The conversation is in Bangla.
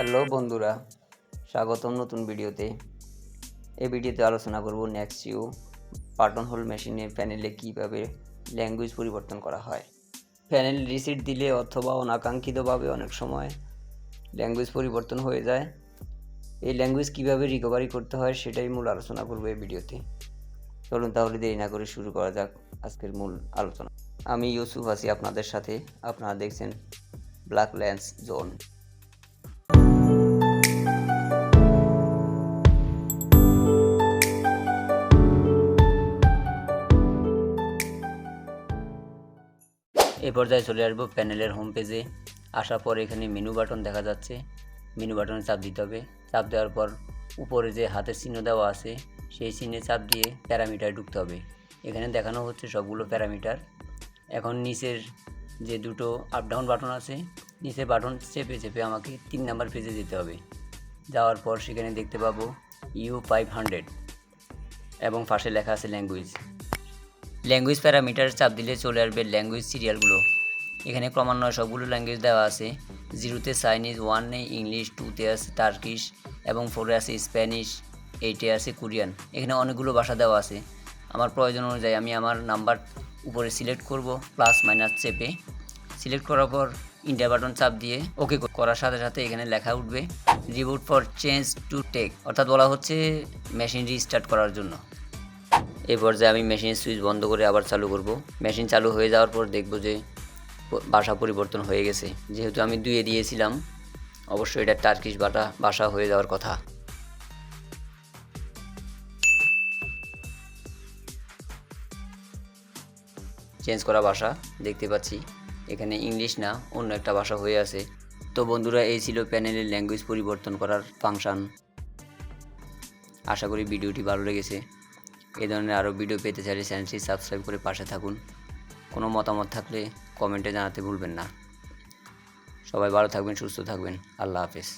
হ্যালো বন্ধুরা, স্বাগতম নতুন ভিডিওতে। এই ভিডিওতে আলোচনা করব নেক্সট ইউ বাটন হোল মেশিনে প্যানেলে কীভাবে ল্যাঙ্গুয়েজ পরিবর্তন করা হয়। প্যানেল রিসিট দিলে অথবা অনাকাঙ্ক্ষিতভাবে অনেক সময় ল্যাঙ্গুয়েজ পরিবর্তন হয়ে যায়। এই ল্যাঙ্গুয়েজ কীভাবে রিকভারি করতে হয় সেটাই মূল আলোচনা করব এই ভিডিওতে। চলুন তাহলে দেরি না করে শুরু করা যাক আজকের মূল আলোচনা। আমি ইউসুফ আছি আপনাদের সাথে। আপনারা দেখছেন ব্ল্যাক ল্যান্স জোন এই পর্যায়ে চলে আসব প্যানেলের হোম পেজে আসার পর এখানে মেনু বাটন দেখা যাচ্ছে। মেনু বাটনে চাপ দিতে হবে। চাপ দেওয়ার পর উপরে যে হাতের চিহ্ন দেওয়া আছে, সেই চিহ্নে চাপ দিয়ে প্যারামিটার ঢুকতে হবে। এখানে দেখানো হচ্ছে সবগুলো প্যারামিটার এখন নিচের যে দুটো আপ ডাউন বাটন আছে, নিচের বাটন চেপে চেপে আমাকে তিন নাম্বার পেজে যেতে হবে। যাওয়ার পর সেখানে দেখতে পাবো ইউ ফাইভ হান্ড্রেড এবং পাশে লেখা আছে ল্যাঙ্গুয়েজ ল্যাঙ্গুয়েজ প্যারামিটার চাপ দিলে চলে আসবে ল্যাঙ্গুয়েজ সিরিয়ালগুলো এখানে ক্রমান্বয়ে সবগুলো ল্যাঙ্গুয়েজ দেওয়া আছে। জিরোতে চাইনিজ ওয়ানে ইংলিশ টুতে আছে টার্কিশ এবং ফোরে আছে স্প্যানিশ এইটে আছে কোরিয়ান এখানে অনেকগুলো ভাষা দেওয়া আছে। আমার প্রয়োজন অনুযায়ী আমি আমার নাম্বার উপরে সিলেক্ট করব প্লাস মাইনাস চেপে। সিলেক্ট করার পর ইন্ডিয়া বাটন চাপ দিয়ে ওকে করার সাথে সাথে এখানে লেখা উঠবে reboot for change to tech অর্থাৎ বলা হচ্ছে মেশিন রিস্টার্ট করার জন্য। এই পর্যায়ে আমি মেশিনের সুইচ বন্ধ করে আবার চালু করব। মেশিন চালু হয়ে যাওয়ার পর দেখব যে ভাষা পরিবর্তন হয়ে গেছে। যেহেতু আমি দুয়ে দিয়েছিলাম, অবশ্যই এটা টার্কিশ বাটা, বাসা হয়ে যাওয়ার কথা। চেঞ্জ করা ভাষা দেখতে পাচ্ছি। এখানে ইংলিশ না, অন্য একটা ভাষা হয়ে আছে। তো বন্ধুরা, এই ছিল প্যানেলের ল্যাঙ্গুয়েজ পরিবর্তন করার ফাংশন আশা করি ভিডিওটি ভালো লেগেছে। এই ধরনের আরও ভিডিও পেতে চাইলে চ্যানেলটি সাবস্ক্রাইব করে পাশে থাকুন। কোনো মতামত থাকলে কমেন্টে জানাতে ভুলবেন না। সবাই ভালো থাকবেন, সুস্থ থাকবেন। আল্লাহ হাফেজ।